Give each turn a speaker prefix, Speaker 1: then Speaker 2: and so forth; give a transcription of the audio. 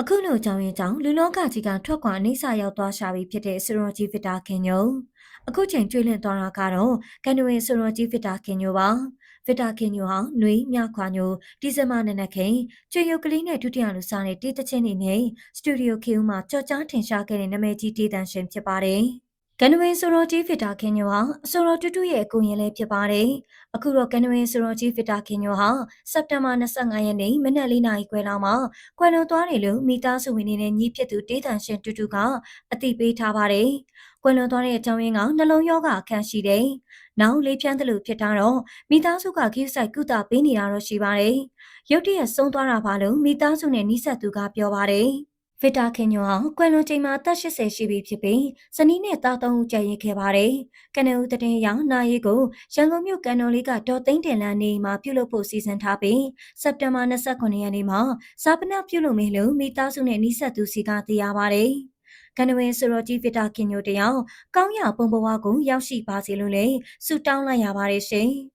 Speaker 1: အခုလိုကြောင့်ရင်ကြောင့်လူလောကကြီးကထွက်ခွာအိဆာရောက်သွားရှာပြီဖြစ်တဲ့ဆူရောကြီးဗစ်တာခင်ညိုအခုချိန်ကျွေးလင့်သွားတာကတော့ကန်နဝေဆူရောကြီးဗစ်တာခင်ညိုပါဗစ်တာခင်ညိုဟာနှွေမြခွာညိုဒီဇင်ဘာနနက်ခင်ကျွေရုပ်ကလေးနဲ့ဒုတိယလူစားတဲ့တေးတချင်းနေနဲ့စတူဒီယိုခေဦးမှာကြော်ကြားထင်ရှားခဲ့တဲ့နာမည်ကြီးတေးတန်ရှင်ဖြစ်ပါတယ် ကန်နဝေဆိုရောကြီးဖစ်တာခင်ညိုဟာအဆိုတော်တူတူရဲ့အကူရင်လေးဖြစ်ပါတယ်။အခုတော့ကန်နဝေဆိုရောကြီးဖစ်တာခင်ညိုဟာစက်တင်ဘာ25ရက်နေ့မနက်၄နာရီခွဲလောက်မှာကွယ်လွန်သွားတယ်လို့မိသားစုဝင်တွေနဲ့ညီဖြစ်သူတေးတန်ရှင်တူတူကအသိပေးထားပါတယ်။ကွယ်လွန်သွားတဲ့အကြောင်းရင်းကနှလုံးရောဂါအခန့်ရှိတယ်။နောက်လေးဖြန်းသလိုဖြစ်တာတော့မိသားစုကခိဆိုင်ကုသပေးနေတာတော့ရှိပါတယ်။ရုတ်တရက်ဆုံးသွားတာပါလို့မိသားစုနဲ့နှိဆက်သူကပြောပါတယ်။ ဗစ်တာခင်ညိုအောင်ကွယ်လွန်ချိန်မှာအသက်80ရှိပြီဖြစ်ပြီးဇနီးနဲ့သားသုံးဦးကြံ့ရင်ခဲ့ပါတယ်။ကနဦးတည်င်းရောက်နာရီကိုရန်ကုန်မြို့ကန်တော်လေးကဒေါ်သိန်းတင်လန်းနေမှာပြုလုပ်ဖို့စီစဉ်ထားပြီးစက်တင်ဘာ29ရက်နေ့မှာစာပနာပြုလုပ်မယ်လို့မိသားစုနဲ့နှိဆက်သူစီကသိရပါတယ်။ကနဝင်းဆိုရောကြီးဗစ်တာခင်ညိုတယောက်ကောင်းရပုံဘဝကိုရောက်ရှိပါစေလို့လည်းဆုတောင်းလိုက်ရပါတယ်ရှင်။